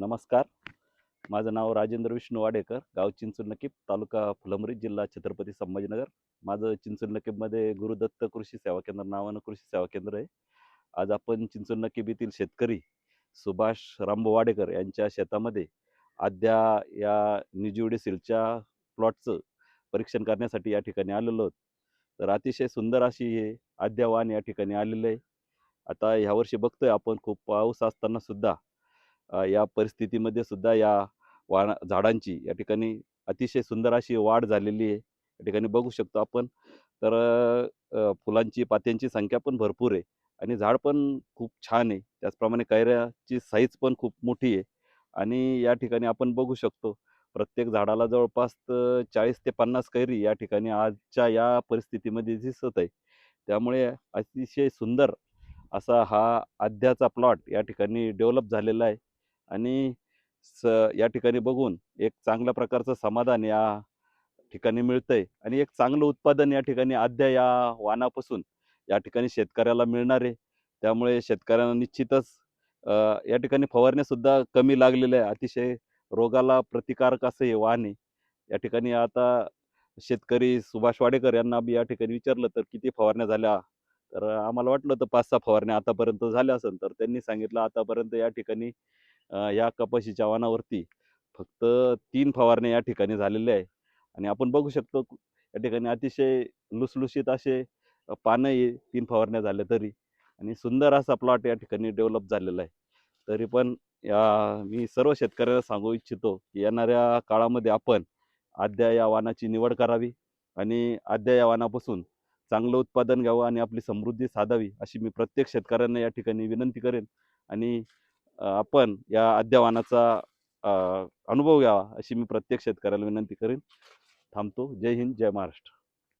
नमस्कार. माझं नाव राजेंद्र विष्णू वाडेकर गाव चिंचूर नकीब तालुका फुलंब्री जिल्हा छत्रपती संभाजीनगर. माझं चिंचूर नकीबमध्ये गुरुदत्त कृषी सेवा केंद्र नावानं कृषी सेवा केंद्र आहे. आज आपण चिंचूर नकीब येथील शेतकरी सुभाष रामभाऊ वाडेकर यांच्या शेतामध्ये आद्या या निजिवडेसिलच्या प्लॉटचं परीक्षण करण्यासाठी या ठिकाणी आलेलो आहोत. तर अतिशय सुंदर अशी हे अद्यावान या ठिकाणी आलेलं आहे. आता ह्यावर्षी बघतोय आपण खूप पाऊस असताना सुद्धा या परिस्थितीमध्ये सुद्धा या वाणा झाडांची या ठिकाणी अतिशय सुंदर अशी वाढ झालेली आहे. या ठिकाणी बघू शकतो आपण. तर फुलांची पात्यांची संख्या पण भरपूर आहे आणि झाड पण खूप छान आहे. त्याचप्रमाणे कैऱ्याची साईज पण खूप मोठी आहे आणि या ठिकाणी आपण बघू शकतो प्रत्येक झाडाला जवळपास चाळीस ते पन्नास कैरी या ठिकाणी आजच्या या परिस्थितीमध्ये दिसत आहे. त्यामुळे अतिशय सुंदर असा हा आद्याचा प्लॉट या ठिकाणी डेव्हलप झालेला आहे. आणि स या ठिकाणी बघून एक चांगल्या प्रकारचं समाधान या ठिकाणी मिळतंय आणि एक चांगलं उत्पादन या ठिकाणी आद्या या वानापासून या ठिकाणी शेतकऱ्याला मिळणार आहे. त्यामुळे शेतकऱ्यांना निश्चितच या ठिकाणी फवारण्यासुद्धा कमी लागलेल्या आहे. अतिशय रोगाला प्रतिकारक असं हे वाहन आहे. या ठिकाणी आता शेतकरी सुभाष वाडेकर यांना बी या ठिकाणी विचारलं तर किती फवारण्या झाल्या? तर आम्हाला वाटलं तर पाच सहा फवारण्या आतापर्यंत झाल्या असेल तर त्यांनी सांगितलं आतापर्यंत या ठिकाणी या कपाशीच्या वानावरती फक्त तीन फवारण्या या ठिकाणी झालेल्या आहे. आणि आपण बघू शकतो या ठिकाणी अतिशय लुसलुशीत असे पानं तीन फवारण्या झाल्या तरी आणि सुंदर असा प्लॉट या ठिकाणी डेव्हलप झालेला आहे. तरी पण या मी सर्व शेतकऱ्यांना सांगू इच्छितो की येणाऱ्या काळामध्ये आपण अद्या या वानाची निवड करावी आणि अद्या या वानापासून चांगलं उत्पादन घ्यावं आणि आपली समृद्धी साधावी अशी मी प्रत्येक शेतकऱ्यांना या ठिकाणी विनंती करेन. आणि आपण या आद्यवानाचा अनुभव घ्यावा अशी मी प्रत्येक शेतकऱ्याला विनंती करेन. थांबतो. जय हिंद जय महाराष्ट्र.